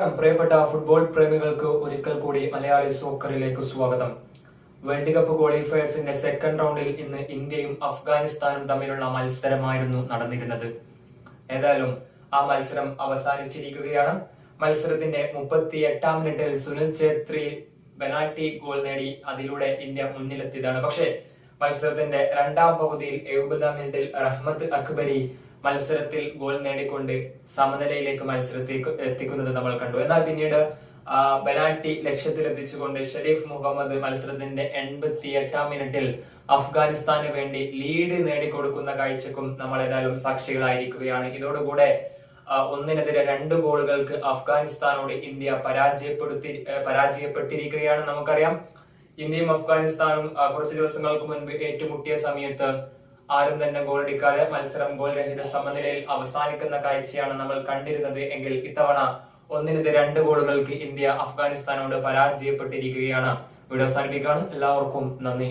പ്രിയപ്പെട്ട ഫുട്ബോൾ പ്രേമികൾക്ക് ഒരിക്കൽ കൂടി മലയാളി സോക്കറിലേക്ക് സ്വാഗതം. വേൾഡ് കപ്പ് ക്വാളിഫയേഴ്സിന്റെ സെക്കൻഡ് റൗണ്ടിൽ ഇന്ന് ഇന്ത്യയും അഫ്ഗാനിസ്ഥാനും തമ്മിലുള്ള മത്സരമായിരുന്നു നടന്നിരുന്നത്. ഏതായാലും ആ മത്സരം അവസാനിച്ചിരിക്കുകയാണ്. മത്സരത്തിന്റെ മുപ്പത്തി എട്ടാം മിനിറ്റിൽ സുനിൽ ഛേത്രി പെനാൽറ്റി ഗോൾ നേടി അതിലൂടെ ഇന്ത്യ മുന്നിലെത്തിയതാണ്. പക്ഷേ മത്സരത്തിന്റെ രണ്ടാം പകുതിയിൽ എഴുപതാം മിനിറ്റിൽ റഹ്മത്ത് അക്ബരി മത്സരത്തിൽ ഗോൾ നേടിക്കൊണ്ട് സമനിലയിലേക്ക് മത്സരത്തേക്ക് എത്തിക്കുന്നത് നമ്മൾ കണ്ടു. എന്നാൽ പിന്നീട് പെനാൽറ്റി ലക്ഷ്യത്തിലെത്തിച്ചുകൊണ്ട് ഷെരീഫ് മുഹമ്മദ് മത്സരത്തിന്റെ എൺപത്തി എട്ടാം മിനിറ്റിൽ അഫ്ഗാനിസ്ഥാന് വേണ്ടി ലീഡ് നേടിക്കൊടുക്കുന്ന കാഴ്ചക്കും നമ്മൾ ഏതായാലും സാക്ഷികളായിരിക്കുകയാണ്. ഇതോടുകൂടെ ഒന്നിനെതിരെ രണ്ട് ഗോളുകൾക്ക് അഫ്ഗാനിസ്ഥാനോട് ഇന്ത്യ പരാജയപ്പെടുത്തി പരാജയപ്പെട്ടിരിക്കുകയാണ് നമുക്കറിയാം. ഇന്ത്യയും അഫ്ഗാനിസ്ഥാനും കുറച്ച് ദിവസങ്ങൾക്ക് മുൻപ് ഏറ്റുമുട്ടിയ സമയത്ത് ആരും തന്നെ ഗോളടിക്കാതെ മത്സരം ഗോൾ രഹിത സമനിലയിൽ അവസാനിക്കുന്ന കാഴ്ചയാണ് നമ്മൾ കണ്ടിരുന്നത് എങ്കിൽ ഇത്തവണ ഒന്നിനെതിരെ രണ്ട് ഗോളുകൾക്ക് ഇന്ത്യ അഫ്ഗാനിസ്ഥാനോട് പരാജയപ്പെട്ടിരിക്കുകയാണ്. വീഡിയോ അവസാനിപ്പിക്കുകയാണ്. എല്ലാവർക്കും നന്ദി.